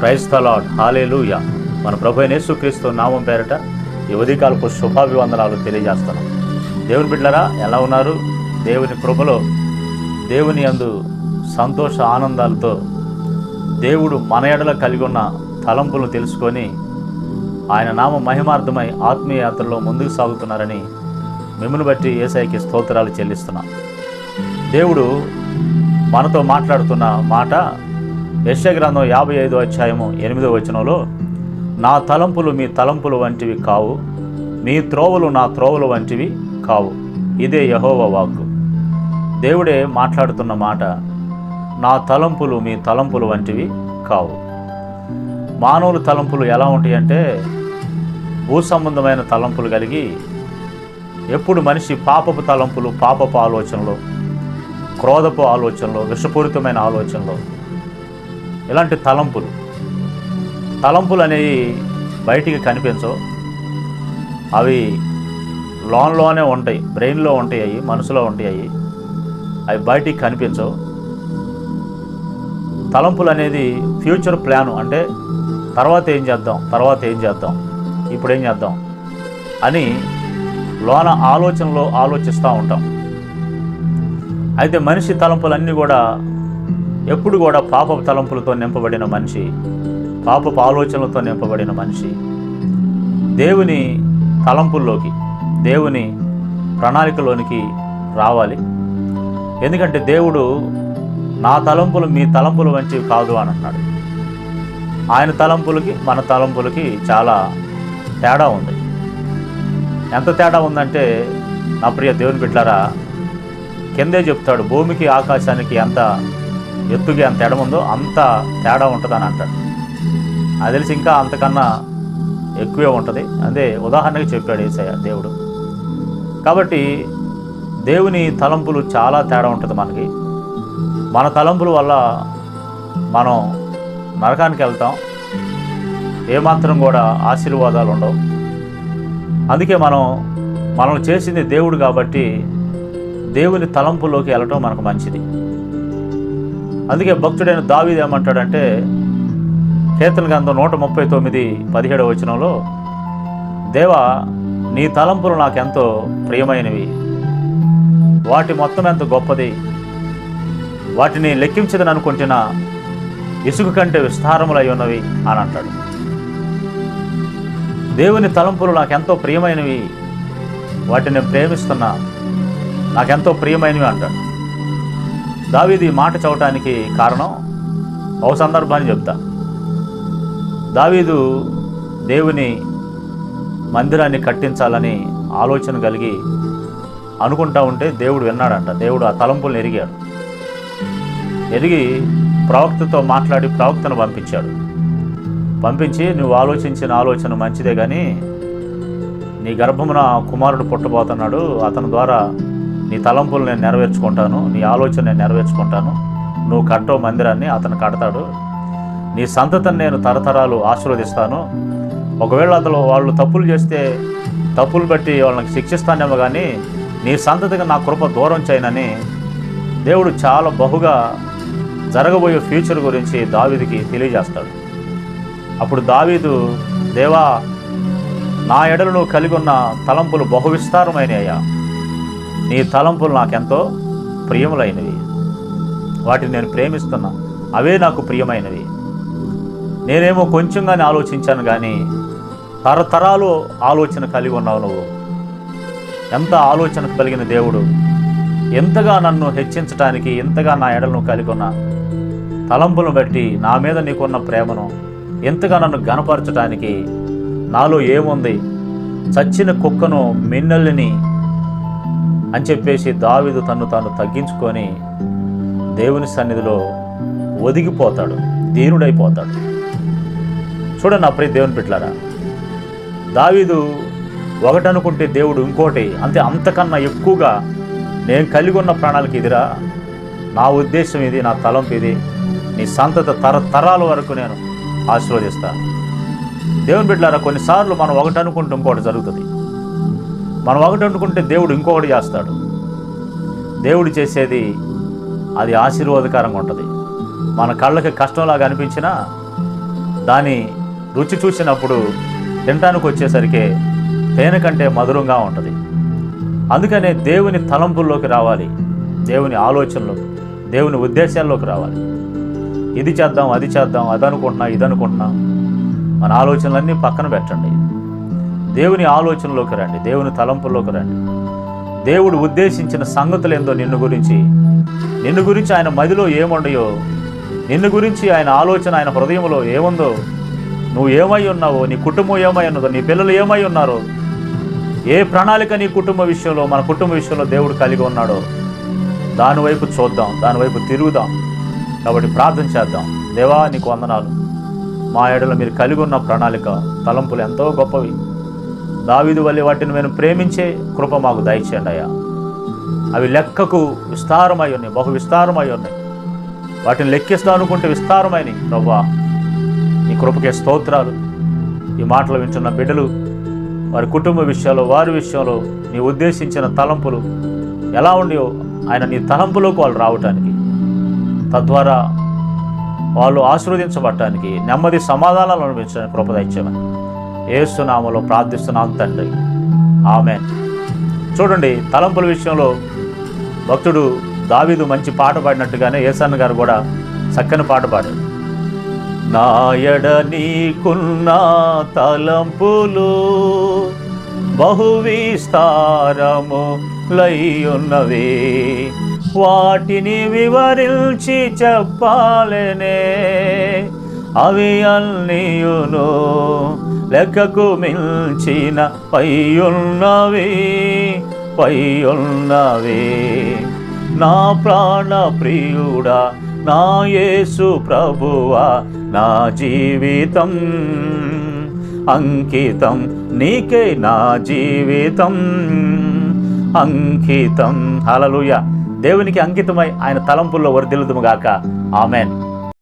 Praise తలాడ్ hallelujah మన ప్రభు నేసుక్రీస్తు నామం పేరట ఈ ఉదయకాలపు శుభాభివందనాలు తెలియజేస్తున్నాం. దేవుని బిడ్డలరా ఎలా ఉన్నారు? దేవుని కృపలో దేవుని అందు సంతోష ఆనందాలతో దేవుడు మన ఎడల కలిగి ఉన్న తలంపులు తెలుసుకొని ఆయన నామ మహిమార్థమై ఆత్మీయ యాత్రలో ముందుకు సాగుతున్నారని మిమ్మల్ని బట్టి ఏసైకి స్తోత్రాలు చెల్లిస్తున్నాం. దేవుడు మనతో మాట్లాడుతున్న మాట యశగ్రంథం యాభై ఐదో అధ్యాయము ఎనిమిదో వచనంలో నా తలంపులు మీ తలంపులు వంటివి కావు మీ త్రోవలు నా త్రోవలు వంటివి కావు. ఇదే యహోవ వాక్కు. దేవుడే మాట్లాడుతున్న మాట నా తలంపులు మీ తలంపులు వంటివి కావు. మానవుల తలంపులు ఎలా ఉంటాయంటే భూ సంబంధమైన తలంపులు కలిగి ఎప్పుడు మనిషి పాపపు తలంపులు పాపపు ఆలోచనలు క్రోధపు ఆలోచనలు విషపూరితమైన ఆలోచనలు ఇలాంటి తలంపులు? తలంపులు అనేవి బయటికి కనిపించవు. అవి లోన్లోనే ఉంటాయి బ్రెయిన్లో ఉంటాయి అవి మనసులో ఉంటాయి. అవి అవి బయటికి కనిపించవు. తలంపులు అనేది ఫ్యూచర్ ప్లాను అంటే తర్వాత ఏం చేద్దాం తర్వాత ఏం చేద్దాం ఇప్పుడు ఏం చేద్దాం అని లోన ఆలోచనలో ఆలోచిస్తూ ఉంటాం. అయితే మనిషి తలంపులన్నీ కూడా ఎప్పుడు కూడా పాప తలంపులతో నింపబడిన మనిషి పాపపు ఆలోచనలతో నింపబడిన మనిషి. దేవుని తలంపుల్లోకి దేవుని ప్రణాళికలోనికి రావాలి. ఎందుకంటే దేవుడు నా తలంపులు మీ తలంపులు వంటివి కాదు అని అన్నాడు. ఆయన తలంపులకి మన తలంపులకి చాలా తేడా ఉంది. ఎంత తేడా ఉందంటే నా ప్రియ దేవుని బిడ్డారా కిందే చెప్తాడు భూమికి ఆకాశానికి ఎంత ఎత్తుకి ఎంత ఉందో అంత తేడా ఉంటుందని అంటాడు. అది తెలిసి ఇంకా అంతకన్నా ఎక్కువే ఉంటుంది. అదే ఉదాహరణకి చెప్పాడు ఏసయ్య దేవుడు. కాబట్టి దేవుని తలంపులు చాలా తేడా ఉంటుంది మనకి. మన తలంపుల వల్ల మనం నరకానికి వెళ్తాం. ఏమాత్రం కూడా ఆశీర్వాదాలు ఉండవు. అందుకే మనం మనం చేసింది దేవుడు కాబట్టి దేవుని తలంపులోకి వెళ్ళటం మనకు మంచిది. అందుకే భక్తుడైన దావీది ఏమంటాడంటే కీర్తన గ్రంథం నూట ముప్పై తొమ్మిది పదిహేడవ వచనంలో దేవా నీ తలంపులు నాకెంతో ప్రియమైనవి. వాటి మొత్తం ఎంత గొప్పది. వాటిని లెక్కించదని అనుకుంటున్న ఇసుక కంటే విస్తారములై ఉన్నవి అని అంటాడు. దేవుని తలంపులు నాకెంతో ప్రియమైనవి. వాటిని నేను ప్రేమిస్తున్నా నాకెంతో ప్రియమైనవి అంటాడు. దావీది మాట చవటానికి కారణం ఒక సందర్భాన్ని చెప్తా. దావీదు దేవుని మందిరాన్ని కట్టించాలని ఆలోచన కలిగి అనుకుంటా ఉంటే దేవుడు విన్నాడంట. దేవుడు ఆ తలంపులను ఎరిగాడు. ఎరిగి ప్రవక్తతో మాట్లాడి ప్రవక్తను పంపించాడు. పంపించి నువ్వు ఆలోచించిన ఆలోచన మంచిదే కానీ నీ గర్భమున కుమారుడు పుట్టబోతున్నాడు. అతని ద్వారా నీ తలంపులు నేను నెరవేర్చుకుంటాను నీ ఆలోచన నేను నెరవేర్చుకుంటాను. నువ్వు కట్టో మందిరాన్ని అతను కడతాడు. నీ సంతతిని నేను తరతరాలు ఆశీర్వదిస్తాను. ఒకవేళ అతను వాళ్ళు తప్పులు చేస్తే తప్పులు బట్టి వాళ్ళకి శిక్షిస్తానేమో కానీ నీ సంతతికి నా కృప దూరం చేయనని దేవుడు చాలా బహుగా జరగబోయే ఫ్యూచర్ గురించి దావీదికి తెలియజేస్తాడు. అప్పుడు దావీదు దేవా నా ఎడలు నువ్వు కలిగి ఉన్న తలంపులు బహు విస్తారమైనయ్యా నీ తలంపులు నాకెంతో ప్రియములైనవి. వాటిని నేను ప్రేమిస్తున్నా. అవే నాకు ప్రియమైనవి. నేనేమో కొంచెంగానే ఆలోచించాను కానీ తరతరాలు ఆలోచన కలిగి ఉన్నావు నువ్వు. ఎంత ఆలోచన కలిగిన దేవుడు. ఎంతగా నన్ను హెచ్చించడానికి ఎంతగా నా ఎడలను కలిగి ఉన్న. తలంపులను బట్టి నా మీద నీకున్న ప్రేమను ఎంతగా నన్ను గనపరచడానికి నాలో ఏముంది? చచ్చిన కుక్కను మిన్నల్ని అని చెప్పేసి దావిదు తను తాను తగ్గించుకొని దేవుని సన్నిధిలో ఒదిగిపోతాడు దీనుడైపోతాడు. చూడండి నా ప్రియ దేవుని పెట్టారా దావీదు ఒకటనుకుంటే దేవుడు ఇంకోటి అంతే అంతకన్నా ఎక్కువగా నేను కలిగి ఉన్న ప్రాణాలకి ఇదిరా నా ఉద్దేశం ఇది నా తలంపు ఇది నీ సంతత తరతరాల వరకు నేను ఆశీర్వదిస్తాను దేవుని బిడ్డలారా కొన్నిసార్లు మనం ఒకటనుకుంటే ఇంకోటి జరుగుతుంది. మనం ఒకటి అనుకుంటే దేవుడు ఇంకొకటి చేస్తాడు. దేవుడు చేసేది అది ఆశీర్వాదకరంగా ఉంటుంది. మన కళ్ళకి కష్టంలాగా అనిపించినా దాని రుచి చూసినప్పుడు తినటానికి వచ్చేసరికి తేనె కంటే మధురంగా ఉంటుంది. అందుకనే దేవుని తలంపుల్లోకి రావాలి. దేవుని ఆలోచనలు దేవుని ఉద్దేశాల్లోకి రావాలి. ఇది చేద్దాం అది చేద్దాం అది అనుకుంటున్నా ఇది అనుకుంటున్నా మన ఆలోచనలన్నీ పక్కన పెట్టండి. దేవుని ఆలోచనలోకి రండి దేవుని తలంపుల్లోకి రండి. దేవుడు ఉద్దేశించిన సంగతులు ఏందో నిన్ను గురించి నిన్ను గురించి ఆయన మదిలో ఏముండయో నిన్ను గురించి ఆయన ఆలోచన ఆయన హృదయంలో ఏముందో నువ్వు ఏమై ఉన్నావో నీ కుటుంబం ఏమై ఉన్నదో నీ పిల్లలు ఏమై ఉన్నారో ఏ ప్రణాళిక నీ కుటుంబ విషయంలో మన కుటుంబ విషయంలో దేవుడు కలిగి ఉన్నాడో దానివైపు చూద్దాం దానివైపు తిరుగుదాం. కాబట్టి ప్రార్థన చేద్దాం. దేవా నీకు వందనాలు. మా ఏడలో మీరు కలిగి ఉన్న ప్రణాళిక తలంపులు ఎంతో గొప్పవి. దావీదు వల్లి వాటిని మేము ప్రేమించే కృప మాకు దయచేయండి అయ్యా. అవి లెక్కకు విస్తారమై ఉన్నాయి బహు విస్తారమై ఉన్నాయి. వాటిని లెక్కిస్తా అనుకుంటే విస్తారమైనవి ప్రభా నీ కృపకే స్తోత్రాలు. ఈ మాటలు వింటున్న బిడ్డలు వారి కుటుంబ విషయాలు వారి విషయంలో నీ ఉద్దేశించిన తలంపులు ఎలా ఉండేవో ఆయన నీ తలంపులోకి వాళ్ళు రావటానికి తద్వారా వాళ్ళు ఆశీర్వదించబడటానికి నెమ్మది సమాధానాలు అనిపించడానికి కృపద ఇచ్చామని ఏసునామలో ప్రార్థిస్తున్నాం తండ్రి. ఆమె చూడండి తలంపుల విషయంలో భక్తుడు దావీదు మంచి పాట పాడినట్టుగానే ఏసన్న గారు కూడా చక్కని పాట పాడాడు నాయడ నీకున్న తలంపులు బహువిస్తారము లయ్యున్నవి వాటిని వివరించి చెప్పాలనే అవి అన్నీయును లెక్కకు మించిన పైయున్నవి పైయున్నవి. నా ప్రాణ ప్రియుడా నా యేసు ప్రభువా నా జీవితం అంకితం నీకే నా జీవితం అంకితం. హలలుయ దేవునికి అంకితమై ఆయన తలంపుల్లో వర్ధిల్లుదుము గాక. ఆమెన్.